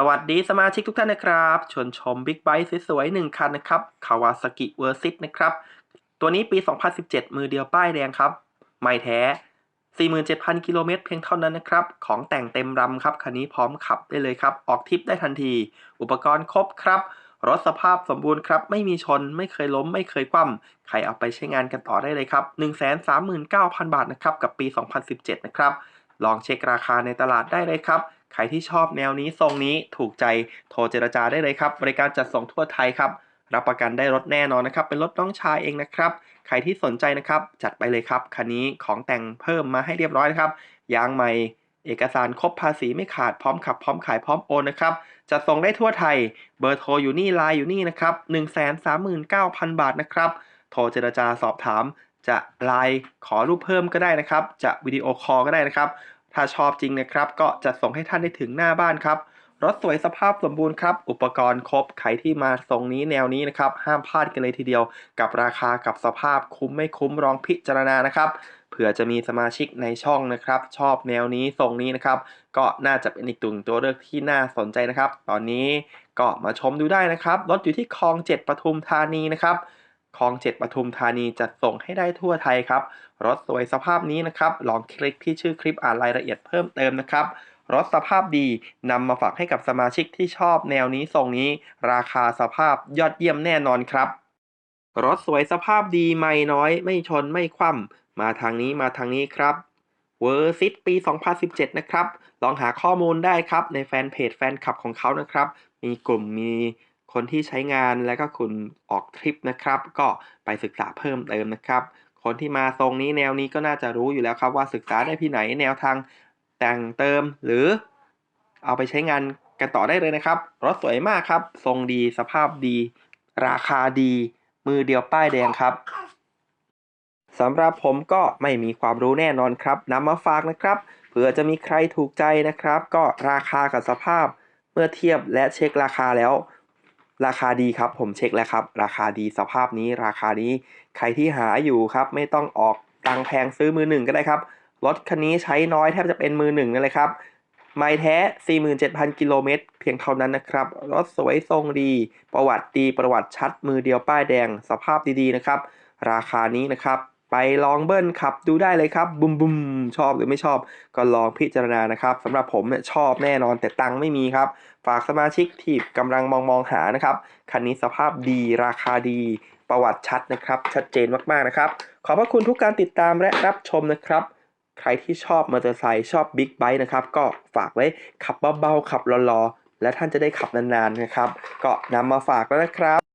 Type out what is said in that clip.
สวัสดีสมาชิกทุกท่านนะครับชวนชมบิ๊กไบค์สวยๆหนึ่งคันนะครับ Kawasaki Versys นะครับ ตัวนี้ปี 2017 มือเดียวป้ายแดงครับ ไม่แท้ 47,000 กิโลเมตรเพียงเท่านั้นนะครับ ของแต่งเต็มรำครับ คันนี้พร้อมขับได้เลยครับ ออกทริปได้ทันที อุปกรณ์ครบครับ รถสภาพสมบูรณ์ครับ ไม่มีชน ไม่เคยล้ม ไม่เคยคว่ำใครเอาไปใช้งานกันต่อได้เลยครับ 139,000 บาทนะครับ กับปี 2017 นะครับ ลองเช็คราคาในตลาดได้เลยครับ ใครที่ชอบแนวนี้ทรงนี้ถูกใจโทรเจรจาได้เลยครับ บริการจัดส่งทั่วไทยครับ รับประกันได้รถแน่นอนนะครับ เป็นรถน้องชายเองนะครับ ใครที่สนใจนะครับ จัดไปเลยครับ คันนี้ของแต่งเพิ่มมาให้เรียบร้อยนะครับ ยางใหม่ เอกสารครบภาษีไม่ขาดพร้อมขับพร้อมขายพร้อมโอนนะครับ จัดส่งได้ทั่วไทย เบอร์โทรอยู่นี่ไลน์อยู่นี่นะครับ139,000 บาทนะครับ โทรเจรจาสอบถามจะไลน์ขอรูปเพิ่มก็ได้นะครับ จะวิดีโอคอลก็ได้นะครับ ถ้าชอบจริงนะครับ ก็จะส่งให้ท่านได้ถึงหน้าบ้านครับ รถสวยสภาพสมบูรณ์ครับ อุปกรณ์ครบ ใครที่มาทรงนี้แนวนี้นะครับ ห้ามพลาดกันเลยทีเดียว กับราคากับสภาพคุ้มไม่คุ้มลองพิจารณานะครับเผื่อจะมีสมาชิกในช่องนะครับ ชอบแนวนี้ทรงนี้นะครับ ก็น่าจะเป็นอีกตุ่งตัวเลือกที่น่าสนใจนะครับ ตอนนี้ก็มาชมดูได้นะครับรถอยู่ที่คลองเจ็ดปทุมธานีนะครับ คลองเจ็ดปทุมธานีจัดส่งให้ได้ทั่วไทยครับ รถสวยสภาพนี้นะครับ ลองคลิกที่ชื่อคลิปอ่านรายละเอียดเพิ่มเติมนะครับ รถสภาพดีนำมาฝากให้กับสมาชิกที่ชอบแนวนี้ทรงนี้ ราคาสภาพยอดเยี่ยมแน่นอนครับ รถสวยสภาพดีไม่น้อย ไม่ชนไม่คว่ำมาทางนี้มาทางนี้ครับเวอร์ซิตปี 2017 นะครับ ลองหาข้อมูลได้ครับในแฟนเพจแฟนคลับของเขานะครับ มีกลุ่มมี คนที่ใช้งานและก็คุณออกทริปนะครับ ก็ไปศึกษาเพิ่มเติมนะครับ คนที่มาทรงนี้แนวนี้ก็น่าจะรู้อยู่แล้วครับว่าศึกษาได้ที่ไหนแนวทางแต่งเติมหรือเอาไปใช้งานกันต่อได้เลยนะครับ รถสวยมากครับ ทรงดีสภาพดี ราคาดี มือเดียวป้ายแดงครับสำหรับผมก็ไม่มีความรู้แน่นอนครับนำมาฝากนะครับเผื่อจะมีใครถูกใจนะครับ ก็ราคากับสภาพเมื่อเทียบและเช็คราคาแล้ว ราคาดีครับผมเช็คแล้วครับ ราคาดีสภาพนี้ราคานี้ใครที่หาอยู่ครับไม่ต้องออกตังแพงซื้อมือหนึ่งก็ได้ครับรถคันนี้ใช้น้อยแทบจะเป็นมือหนึ่งนั่นเลยครับไม่แท้ 47,000 กิโลเมตร เพียงเท่านั้นนะครับ รถสวยทรงดี ประวัติดี ประวัติชัด มือเดียวป้ายแดง สภาพดีๆนะครับ ราคานี้นะครับ ไปลองเบิ้ลขับดูได้เลยครับบุมบุมชอบหรือไม่ชอบ ก็ลองพิจารณานะครับสำหรับผมเนี่ยชอบแน่นอนแต่ตังค์ไม่มีครับ ฝากสมาชิกที่กำลังมองมองหานะครับคันนี้สภาพดีราคาดีประวัติชัดนะครับ ชัดเจนมากๆนะครับ ขอบพระคุณทุกการติดตามและรับชมนะครับ ใครที่ชอบมอเตอร์ไซค์ชอบบิ๊กไบค์นะครับ ก็ฝากไว้ขับเบาๆขับรอๆและท่านจะได้ขับนานๆนะครับ ก็นำมาฝากแล้วนะครับ